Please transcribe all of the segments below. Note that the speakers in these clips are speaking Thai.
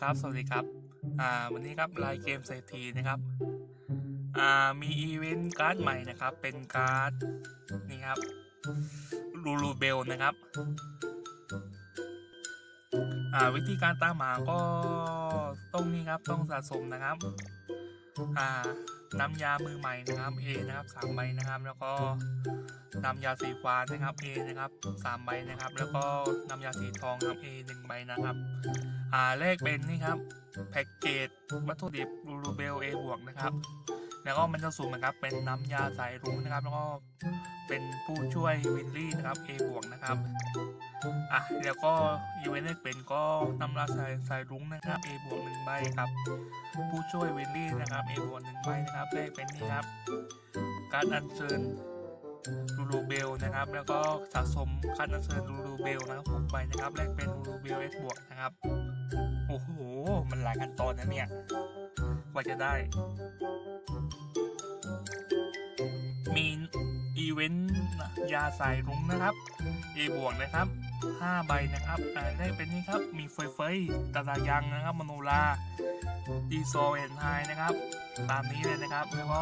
ครับ สวัสดีครับ อ่า วันนี้ครับลน์เกมเศรษฐีนะครับ อ่า มีอีเวนต์การ์ดใหม่นะครับ เป็นการ์ดนี่ครับ ลูลูเบลนะครับ อ่า วิธีการตามหาก็ต้องนี่ครับ ต้องสะสมนะครับ อ่า น้ำยามือใหม่นะครับ A นะครับสามใบนะครับ แล้วก็น้ำยาสีฟ้านะครับ A นะครับสามใบนะครับ แล้วก็น้ำยาสีทองครับ A หนึ่งใบนะครับ อ่าเลขเป็นนี่ครับแพ็กเกจวัตถุดิบรูรูเบล A บวกนะครับ แล้วก็มันจะสูงนะครับ เป็นน้ำยาสายรุ้งนะครับ แล้วก็เป็นผู้ช่วยวินลี่นะครับ A บวกนะครับอะแล้วก็อีเวนต์เลขเป็นก็น้ำยาสายสายรุ้งนะครับ A บวกหนึ่งใบครับ ผู้ช่วยวินลี่นะครับ A บวกหนึ่งใบนะครับเลขเป็นนี่ครับ การดอัญเชิญลูลูเบลนะครับ แล้วก็สะสมการดอัญเชิญลูลูเบลนะครับหกใบนะครับเลขเป็นลูลูเบล S บวกนะครับ มันหลายขั้นตอนนะเนี่ยกว่าจะได้ มีอีเวนต์ยาสายรุ้งนะครับ A บวกนะครับ5ใบนะครับอ่าได้เป็นนี่ครับ มีเฟยเฟยตาตายังนะครับมโนราดีโซเอนไฮนะครับ ตามนี้เลยนะครับ แล้วก็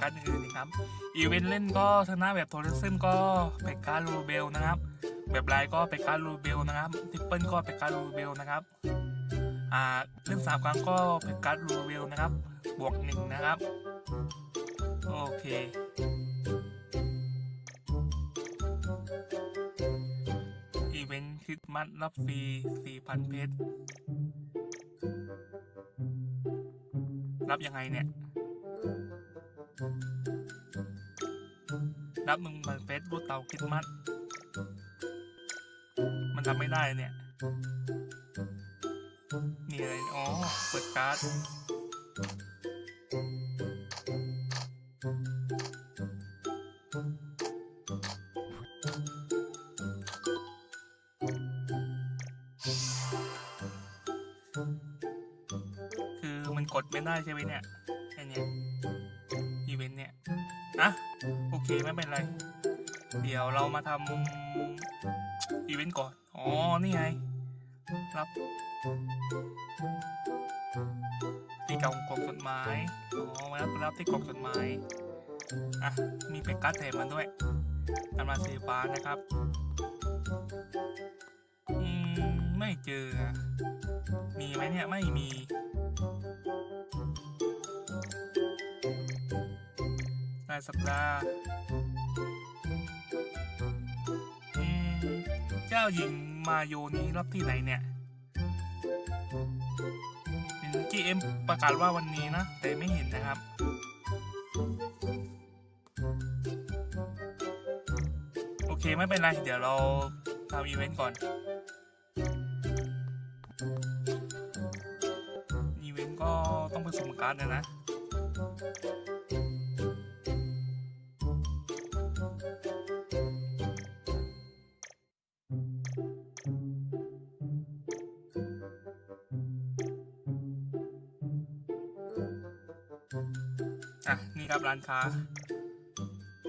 การดอื่นๆนะครับ อีเวนต์เล่นก็ชนะแบบโทรซึมก็เป็นการูเบลนะครับ แบบไลน์ก็เป็นการูเบลนะครับ ทิปเปิลก็เป็นการดรูเบลนะครับ อ่าเล่นสามครั้งก็เป็นการ์ดรูเวลนะครับ บวกหนึ่งนะครับ โอเค อีเวนต์คริสต์มาสรับฟรี4,000เพชร รับยังไงเนี่ย รับหนึ่งพันเพชรรูดเตาคริสต์มาสมันทำไม่ได้เนี่ย มีอะไร อ๋อ เปิดการ์ด คือมันกดไม่ได้ใช่ไหมเนี่ยไอเนี่ยอีเวนต์เนี่ยอะโอเค ไม่เป็นไร เดี๋ยวเรามาทำอีเวนต์ก่อน อ๋อ นี่ไง รับที่กล่องกล่องจดหมายอ๋อมารับรับที่กล่องจดหมายอะมีเป็นการ์ดแถมมันด้วยตำราสีฟ้านะครับอืมไม่เจอ มีไหมเนี่ยไม่มีรายสัปดาห์อืมเจ้าหญิง มาโยนี้รับที่ไหนเนี่ย GM ประกาศว่าวันนี้นะ แต่ไม่เห็นนะครับ โอเคไม่เป็นไร เดี๋ยวเราทำอีเวนต์ก่อน อีเวนต์ก็ต้องไปสุ่มการ์ดนะนะ ครับร้านค้า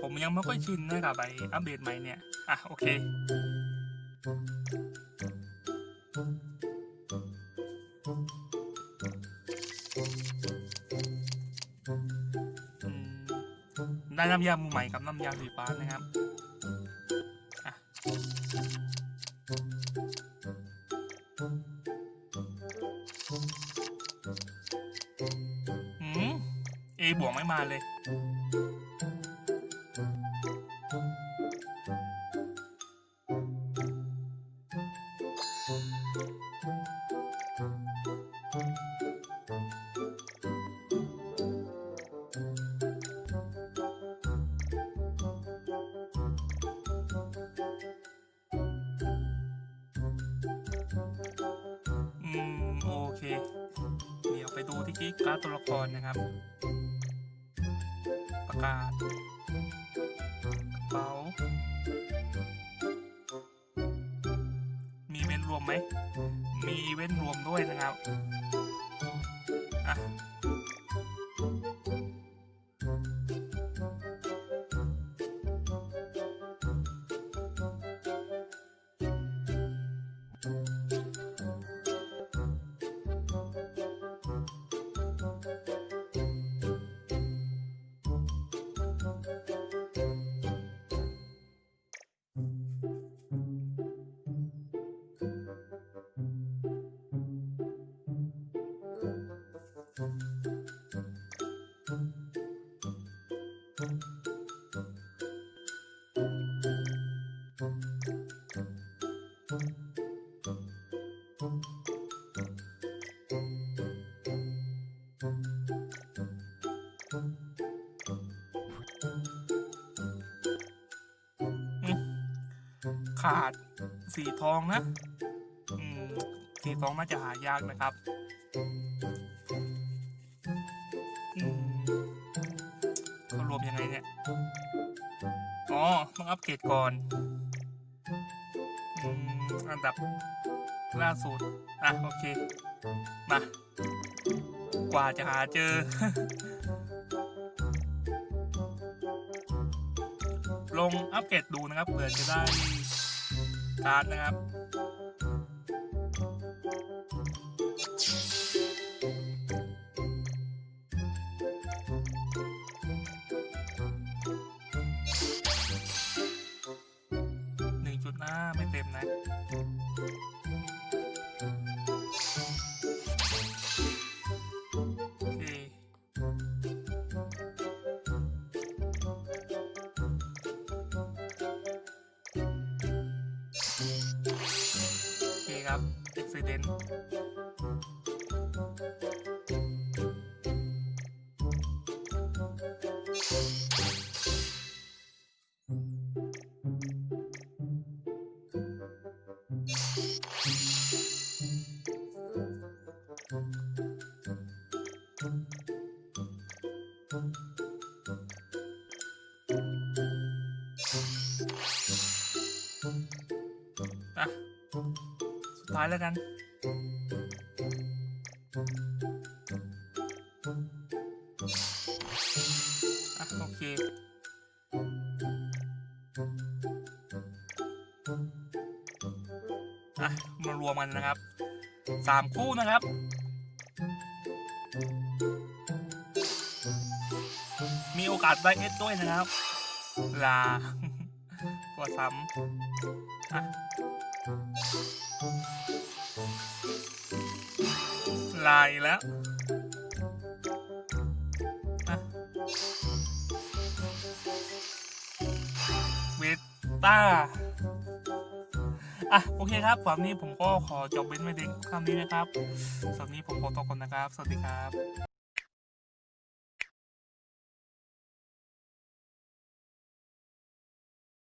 ผมยังไม่ค่อยชินนะครับไออัปเดตใหม่เนี่ย อะ โอเค ได้น้ำยามือใหม่กับน้ำยาสีฟ้านะครับอะ บวกไม่มาเลย อืม โอเค เดี๋ยวไปดูที่กิ๊กการ์ดตัวละครนะครับ ประกาศกระเป๋า มีเวนรวมไหม มีเวนรวมด้วยนะครับ อะ ขาดสีทองนะอืมสีทองน่าจะหายากนะครับเขารวมยังไงเนี่ย อ๋อ ต้องอัปเกรดก่อน อันดับล่าสุด อะ โอเค มา กว่าจะหาเจอลงอัปเกรดดูนะครับ เผื่อจะได้ คาร์ดนะครับ คครับ accident สุดท้ายแล้วกัน อะ โอเค อะ มารวมกันนะครับ สามคู่นะครับมีโอกาสได้เอสด้วยนะครับ ลาตัวซ้ำอะ ลายแล้วอะเวต้าอะโอเคครับสำหรับนี้ผมก็ขอจบเว้นไว้เด็กคำนี้นะครับสำหรับนี้ผมขอตัวก่อนนะครับ สวัสดีครับ